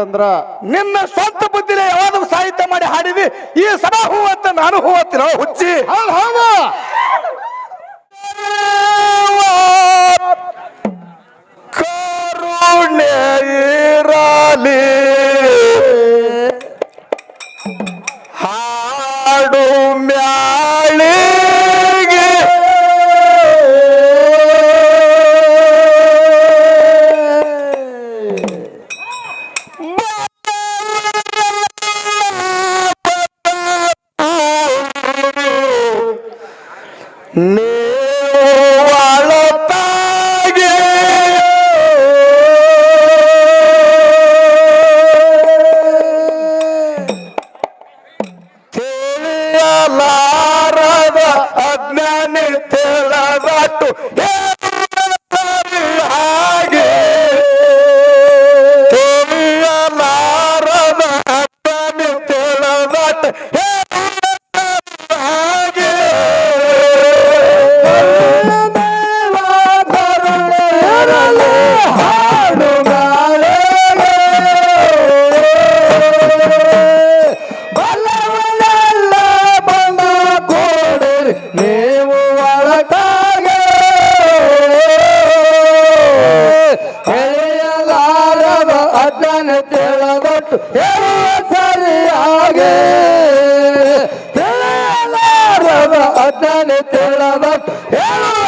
ಅಂತಂದ್ರ ನಿನ್ನ ಸ್ವಂತ ಬುದ್ಧಿಲೆ ಯಾವ್ದು ಸಾಹಿತ್ಯ ಮಾಡಿ ಹಾಡಿವಿ ಈ ಸದಾ ಹೂವಂತ ನಾನು ಹೂವತ್ತಿನ ಹುಚ್ಚಿ? ಕರುಣೆ ಹಾಡು ಮ್ಯಾಳಿ. ನಾನು ತಿಳಬಟ್ಟು ಹೇಳುವ ಸರಿಯಾಗಿ ತಿಳಿಯಲಾರದ ಅದನ್ನು ತಿಳಬಟ್ಟು ಹೇಳುವ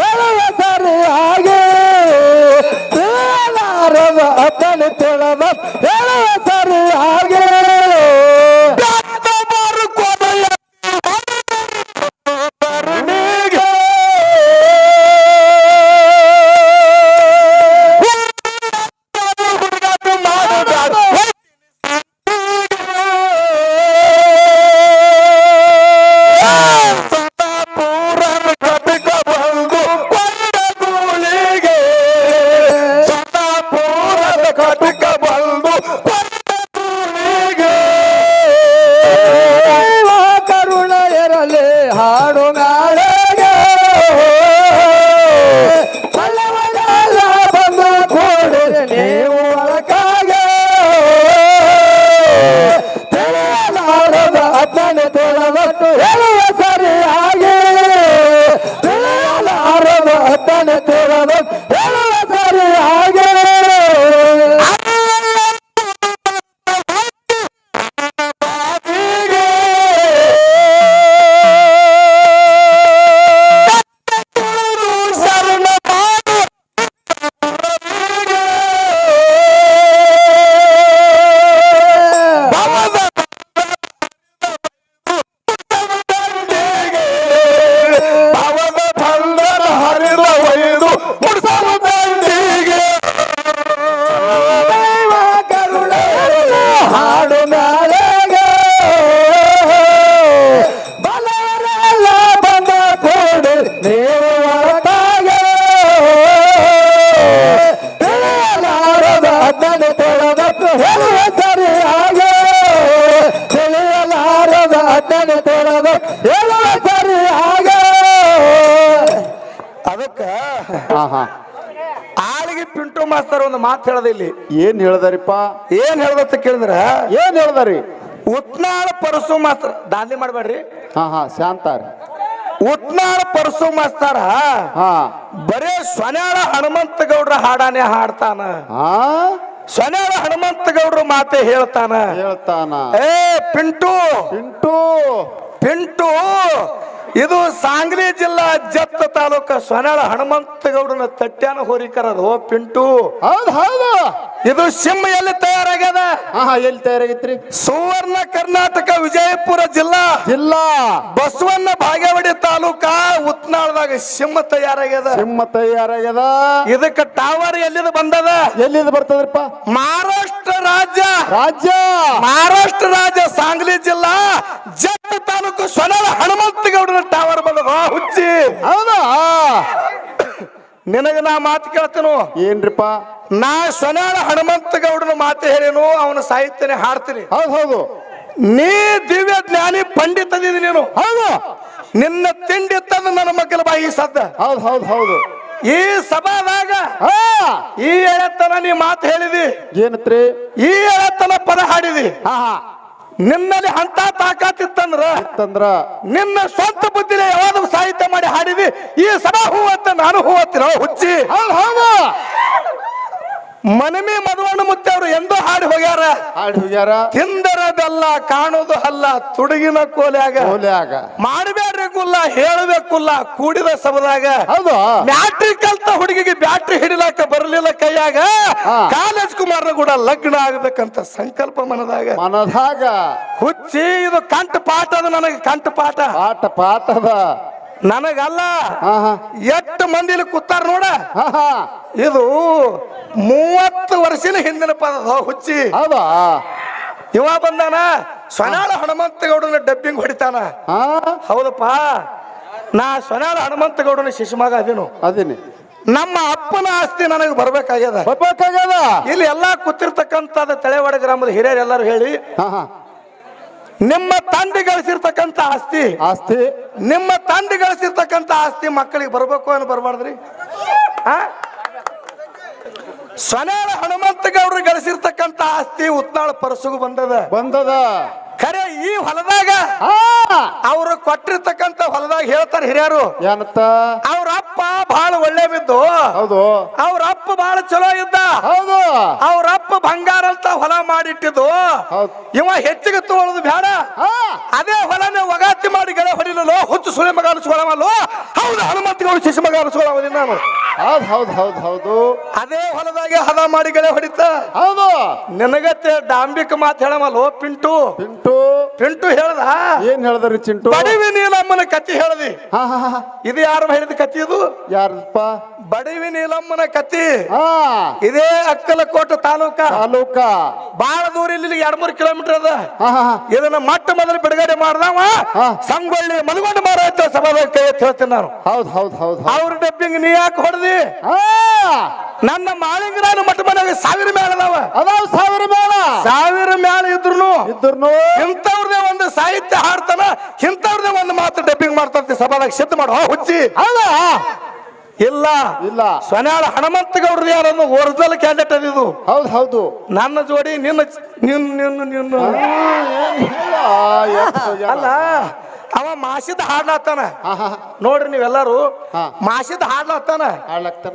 ಅಡ್ಡಾಡಿ ತೋರದು ಎಲ್ಲ ಸರಿ ಆಗ ಅದಕ್ಕ ಆಳಿಗೆ ಪಿಂಟು ಮಾಸ್ತಾರ ಒಂದು ಮಾತು ಹೇಳದ ಇಲ್ಲಿ. ಏನ್ ಹೇಳ್ದಾರಿಪ್ಪ? ಏನ್ ಹೇಳ್ದತ್ತ ಕೇಳಿದ್ರ? ಏನ್ ಹೇಳ್ದಾರಿ? ಉತ್ನಾಳ ಪರಸು ಮಾಸ್ತರ್ ದಾಂದಿ ಮಾಡ್ಬೇಡ್ರಿ. ಹಾ ಹಾ ಶಾಂತಾರ. ಉತ್ನಾಳ ಪರಸು ಮಾಸ್ತಾರ ಬರೇ ಸ್ವನಾಳ ಹನುಮಂತ ಗೌಡ್ರ ಹಾಡಾನೆ ಹಾಡ್ತಾನ. ಸೊನ್ಯಾಳ ಹನುಮಂತ ಗೌಡ್ರ ಮಾತೆ ಹೇಳ್ತಾನ. ಹೇಳ್ತಾನ. ಏ ಪಿಂಟು. ಪಿಂಟು. ಪಿಂಟು. ಇದು ಸಾಂಗ್ಲಿ ಜಿಲ್ಲಾ ಜತ್ತ ತಾಲೂಕ ಸೊನ್ಯಾಳ ಹನುಮಂತ ಗೌಡನ ತಟ್ಯಾನ ಹೋರಿಕರದು ಪಿಂಟು ಹೌದು ಹೌದು. ಇದು ಸಿಂಹ ಎಲ್ಲಿ ತಯಾರಾಗ್ಯದ? ಹಾ ಎಲ್ಲಿ ತಯಾರಾಗಿತ್ರಿ? ಸುವರ್ಣ ಕರ್ನಾಟಕ ವಿಜಯಪುರ ಜಿಲ್ಲಾ. ಜಿಲ್ಲಾ. ಬಸವಣ್ಣ ಭಾಗ್ಯವಾಡಿ ತಾಲೂಕ ಉತ್ನಾಳದಾಗ ಸಿಂಹ ತಯಾರಾಗ್ಯದ. ಸಿಂಹ ತಯಾರಾಗ್ಯದ. ಇದಕ್ಕ ಟಾವರ್ ಎಲ್ಲಿದ ಬಂದದ? ಎಲ್ಲಿದ ಬರ್ತದ್ರಪ್ಪ? ಮಹಾರಾಷ್ಟ್ರ ರಾಜ್ಯ. ರಾಜ್ಯ. ಮಹಾರಾಷ್ಟ್ರ ರಾಜ್ಯ ಸಾಂಗ್ಲಿ ಜಿಲ್ಲಾ ಜತ್ತ ತಾಲೂಕು ಹನುಮಂತ ಗೌಡನ ಟವರ್ ಬಂದದ. ಹುಚ್ಚಿ. ಹೌದಾ? ನಿನಗ ನಾ ಮಾತು ಕೇಳ್ತೇನು? ಏನ್ರಿಪ್ಪ? ನಾ ಸೊನಾಳ ಹನುಮಂತ ಗೌಡನ ಮಾತು ಹೇಳೇನು ಅವನ ಸಾಹಿತ್ಯನೇ ಹಾಡ್ತೀನಿ. ಹೌದು ಹೌದು. ನೀ ದಿವ್ಯ ಜ್ಞಾನಿ ಪಂಡಿತ ನೀನು ಹೌದು. ನಿನ್ನ ತಿಂಡಿ ತಂದು ನನ್ನ ಮಕ್ಕಳ ಬಾಯಿ ಸದ್ದ. ಹೌದು ಹೌದು ಹೌದು. ಈ ಸಭಾದಾಗ ಈ ಎಳೆತನ ನೀ ಮಾತು ಹೇಳಿದಿ. ಏನತ್ರಿ? ಈ ಎಳೆತನ ಪದ ಹಾಡಿದಿ. ಹಾ ಹಾ ನಿನ್ನಲ್ಲಿ ಅಂತ ತಾಕಾತಿತ್ತಂದ್ರ ತಂದ್ರ ನಿನ್ನ ಸ್ವಂತ ಬುದ್ಧಿಲೆ ಯಾವ್ದು ಸಾಹಿತ್ಯ ಮಾಡಿ ಹಾಡಿವಿ ಈ ಸಭಾ ಹೂ ಅಂತ ನಾನು ಹೂ ಅಂತೀನೋ ಹುಚ್ಚಿ. ಹೌದ್ ಹೌದು. ಮನಮಿ ಮಧುವಣ್ಣ ಮುತ್ತೆ ಹೋಗ್ಯಾರ ಹಾಡಿ ಹೋಗ್ಯಾರ? ತಿಂದರ ಬೆಲ್ಲ ಕಾಣುದು ಅಲ್ಲ ತುಡುಗಿನ ಕೋಲ್ಯಾಗ. ಕೋಲ್ಯಾಗ. ಮಾಡಬೇಡ್ರಿ ಕುಲ್ಲ ಹೇಳಬೇಕುಲ್ಲ ಕೂಡಿದ ಸಬದಾಗ ಹೌದು. ಬ್ಯಾಟ್ರಿ ಕಲ್ತ ಹುಡುಗಿಗೆ ಬ್ಯಾಟ್ರಿ ಹಿಡಿಲಾಕ ಬರಲಿಲ್ಲ ಕೈಯಾಗ. ಕಾಲೇಜ್ ಕುಮಾರ್ನ ಕೂಡ ಲಗ್ನ ಆಗ್ಬೇಕಂತ ಸಂಕಲ್ಪ ಮನದಾಗ. ಮನದಾಗ. ಹುಚ್ಚಿ ಇದು ಕಂಠ ಪಾಠ ಅದ ನನಗೆ ಕಂಠ ಪಾಠ ಪಾಠ ಪಾಠದ. ನನಗಲ್ಲ. ಹಾ ಹಾ. ಎಷ್ಟು ಮಂದಿ ಇಲ್ಲಿ ಕೂತಾರ ನೋಡ. ಹಾ ಹಾ. ಇದು ಮೂವತ್ತು ವರ್ಷಿನ ಹಿಂದಿನ ಪದ ಹುಚ್ಚಿ. ಹೌದಾ? ಇವ ಬಂದಾನ. ಸ್ವನಾಳ ಹನುಮಂತ ಗೌಡನ ಡಬ್ಬಿಂಗ್ ಹೊಡಿತಾನ. ಹಾ. ಹೌದಪ್ಪ. ನಾ ಸ್ವನಾಳ ಹನುಮಂತ ಗೌಡನ ಶಿಶುಮಗ ಅದೇನು. ಅದೀನಿ. ನಮ್ಮ ಅಪ್ಪನ ಆಸ್ತಿ ನನಗೆ ಬರ್ಬೇಕಾಗ್ಯದ. ಬರ್ಬೇಕಾಗ್ಯದ? ಇಲ್ಲಿ ಎಲ್ಲಾ ಕೂತಿರ್ತಕ್ಕಂಥದ ತಳೆವಾಡ ಗ್ರಾಮದ ಹಿರಿಯರು ಎಲ್ಲರೂ ಹೇಳಿ ಹಾ ಹಾ. ನಿಮ್ಮ ತಂದೆ ಗಳಿಸಿರ್ತಕ್ಕಂತ ಆಸ್ತಿ. ಆಸ್ತಿ. ನಿಮ್ಮ ತಂದೆ ಗಳಿಸಿರ್ತಕ್ಕಂತ ಆಸ್ತಿ ಮಕ್ಕಳಿಗೆ ಬರ್ಬೇಕು ಅನ್ನೋ ಬರಬಾರ್ದ್ರಿ? ಸೊನಾಳ ಹನುಮಂತ ಗೌಡ್ರು ಗಳಿಸಿರ್ತಕ್ಕಂತ ಆಸ್ತಿ ಉತ್ನಾಳ ಪರಸುಗು ಬಂದದ. ಬಂದದ. ಖರೆ ಈ ಹೊಲದಾಗ ಅವರು ಕೊಟ್ಟಿರ್ತಕ್ಕಂತ ಹೊಲದಾಗ ಹೇಳ್ತಾರೆ ಹಿರಿಯರು. ಏನತ್ತ ಅಪ್ಪ ಬಹಳ ಒಳ್ಳೆ ಬಿದ್ದು. ಹೌದು. ಅವ್ರ ಅಪ್ಪ ಬಹಳ ಚಲೋ ಇದ್ದ. ಹೌದು. ಅವ್ರ ಅಪ್ಪ ಬಂಗಾರ ಅಂತ ಹೊಲ ಮಾಡಿಟ್ಟಿದ್ದು. ಇವ ಹೆಚ್ಚಿಗೆ ತೋಳದು ಬೇಡ. ಅದೇ ಹೊಲನೇ ಒಗಾತಿ ಮಾಡಿ ಹೊಡಿಲೋ ಹುಚ್ಚು ಸುಳಿ ಮಗ ಅನಿಸ್ಕೊಳ್ಳವಲ್ಲೋ ಹೌದು ಹನುಮಂತಗಳು ಶಿಶು ಮಗ ಅನಿಸ್ಕೊಳ್ಳೋದಿಲ್ಲ ನಾನು. ಹೌದ್ ಹೌದ್ ಹೌದ್ ಹೌದು. ಅದೇ ಹೊಲದಾಗೆ ಹದ ಮಾಡಿ ಗೆಳೆ ಹೊಡಿತ. ಹೌದು. ನಿನಗತ್ತೆ ಡಾಂಬಿಕ ಮಾತು ಹೇಳಮಲ್ಲೋ ಪಿಂಟು? ಪಿಂಟು. ಪಿಂಟು ಹೇಳ್ದ? ಏನ್ ಹೇಳದ್ರಿ ಚಿಂಟು ಬಡವಿ ನೀಲಮ್ಮನ ಕತ್ತಿ ಹೇಳ್ದಿ. ಇದು ಯಾರು ಹೇಳಿದ ಕತ್ತಿ ಇದು? ಯಾರಪ್ಪ? ಬಡವಿ ನೀಲಮ್ಮನ ಕತ್ತಿ ಇದೇ ಅಕ್ಕಲಕೋಟ ತಾಲೂಕ. ತಾಲೂಕ. ಬಾಳ ದೂರ ಇಲ್ಲಿ ಎರಡ್ ಮೂರು ಕಿಲೋಮೀಟರ್ ಅದ. ಇದನ್ನ ಮೊಟ್ಟ ಮೊದಲು ಬಿಡುಗಡೆ ಮಾಡ್ದವ. ಹಾ. ಸಂಗೊಳ್ಳಿ ಮನಗೊಂಡ ಮಹಾರಾಜ ಸಭಾದಾಗ ಕೈ ಎತ್ತಿ ಹೇಳ್ತೀನಿ ನಾನು. ಹೌದ್ ಹೌದ್ ಹೌದ್ ಅವ್ರ ಡಬ್ಬಿಂಗ್ ನೀ ಯಾಕೆ ಹೊಡೆದಿ? ನನ್ನ ಮಾಳಿಂಗರಾಯನ ಮಟ್ಟ ಮನೆಯಾಗ ಸಾವಿರ ಮೇಳ ಅದಾವ. ಅದಾವ ಸಾವಿರ ಮೇಳ ಸಾವಿರ ಮೇಳ ಇದ್ರು ಇದ್ರು ಇಂಥವ್ರದೇ ಒಂದು ಸಾಹಿತ್ಯ ಹಾಡ್ತಾನ ಇಂಥವ್ರದೇ ಒಂದು ಮಾತು ಡಬ್ಬಿಂಗ್ ಮಾಡ್ತಾರೆ ಸಭಾದಾಗ ಸಿದ್ಧ ಮಾಡು. ಆ ಹುಚ್ಚಿ. ಹೌದಾ? ಇಲ್ಲ. ಇಲ್ಲ. ಸೊನ್ಯಾಳ ಹನುಮಂತ ಗೌಡ್ರ ಯಾರನ್ನು ಒರಿಜಿನಲ್ ಕ್ಯಾಂಡಿಡೇಟ್ ಅದಿದು ಹೌದ್ ಹೌದು. ನನ್ನ ಜೋಡಿ ನಿನ್ನ ನಿನ್ನ ನಿನ್ನ ನಿನ್ನ? ಅಲ್ಲ ಅವ ಮಾಸಿದ ಹಾಡ್ಲಾತಾನ ನೋಡ್ರಿ ನೀವೆಲ್ಲರೂ. ಮಾಸಿದ ಹಾಡ್ಲಾತಾನ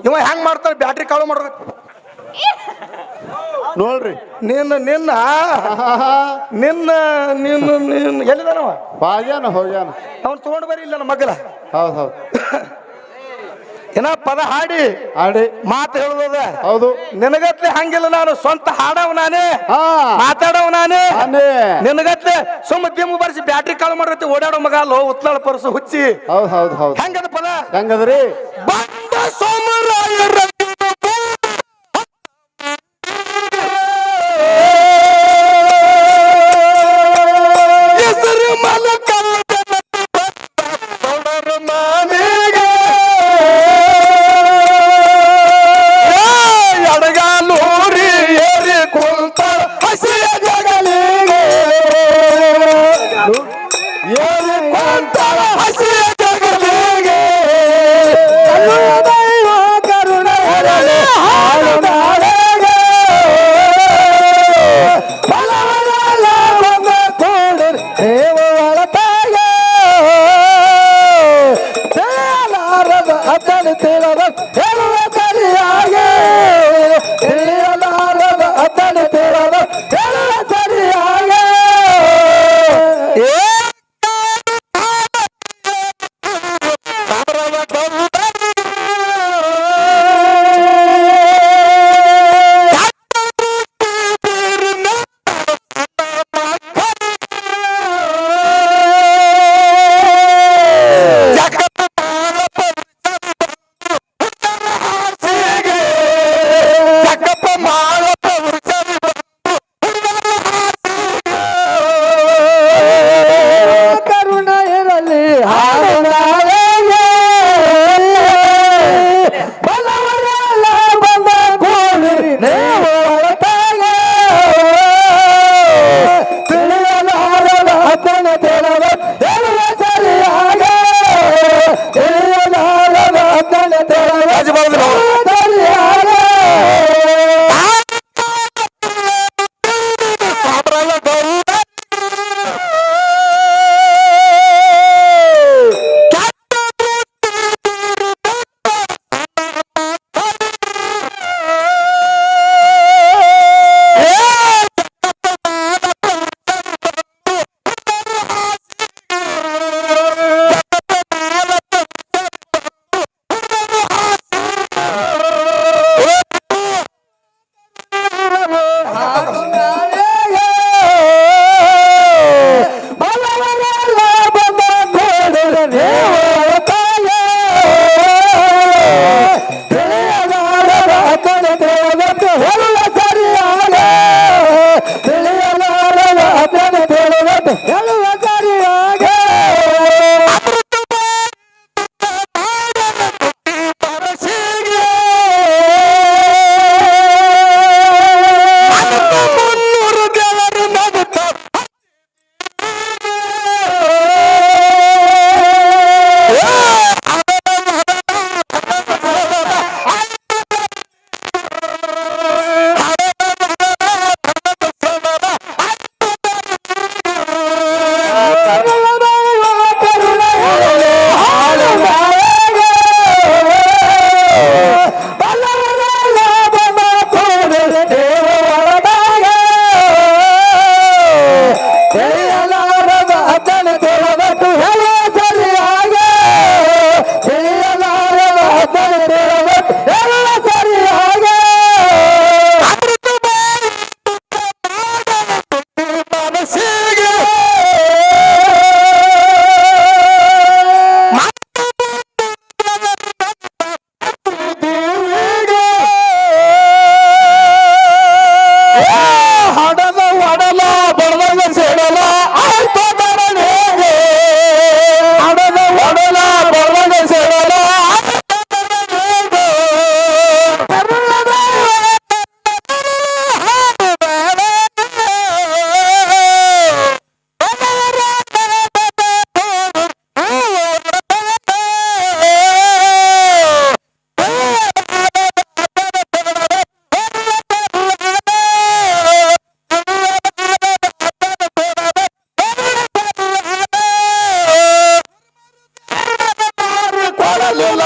ಇವ ಹೆಂಗ್ ಮಾಡ್ತಾನೆ? ಬ್ಯಾಟ್ರಿ ಕಾಳು ಮಾಡ್ಬೇಕು. ನೋಡ್ರಿ. ನಿನ್ನ ನಿನ್ನ. ನಿನ್ನ ನಿನ್ನ ನಿನ್ನ. ಎಲ್ಲಿದಾನವ? ಬಾಗ್ಯಾನ ಹೋಗ್ಯಾನ. ಅವ್ನು ತಗೊಂಡು ಬರೀ ಇಲ್ಲ ನನ್ನ ಮಗಲ ಹೌದು ಹೌದ್. ಏನ ಪದ ಹಾಡಿ. ಹಾಡಿ. ಮಾತು ಹೇಳುದ ಹೌದು. ನಿನಗತ್ಲೆ ಹಂಗಿಲ್ಲ ನಾನು ಸ್ವಂತ ಹಾಡವ್ ನಾನೇ. ಮಾತಾಡವ್ ನಾನೇ. ನಾನೇ. ನಿನಗತ್ಲೆ ಸುಮ್ಮ ದಿಮ್ಮ ಬರ್ಸಿ ಬ್ಯಾಟ್ರಿ ಕಾಳು ಮಾಡಿರ್ತಿ ಓಡಾಡೋ ಮಗ ಲೋ ಉತ್ಲಾಳ ಪರಸು ಹುಚ್ಚಿ. ಹೌದ್ ಹೌದ್ ಹೌದ್. ಹೆಂಗದ ಪದ? ಹೆಂಗದ್ರಿ? ಬಂದ ಸೋಮರಾಯರ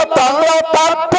Tangra Tangra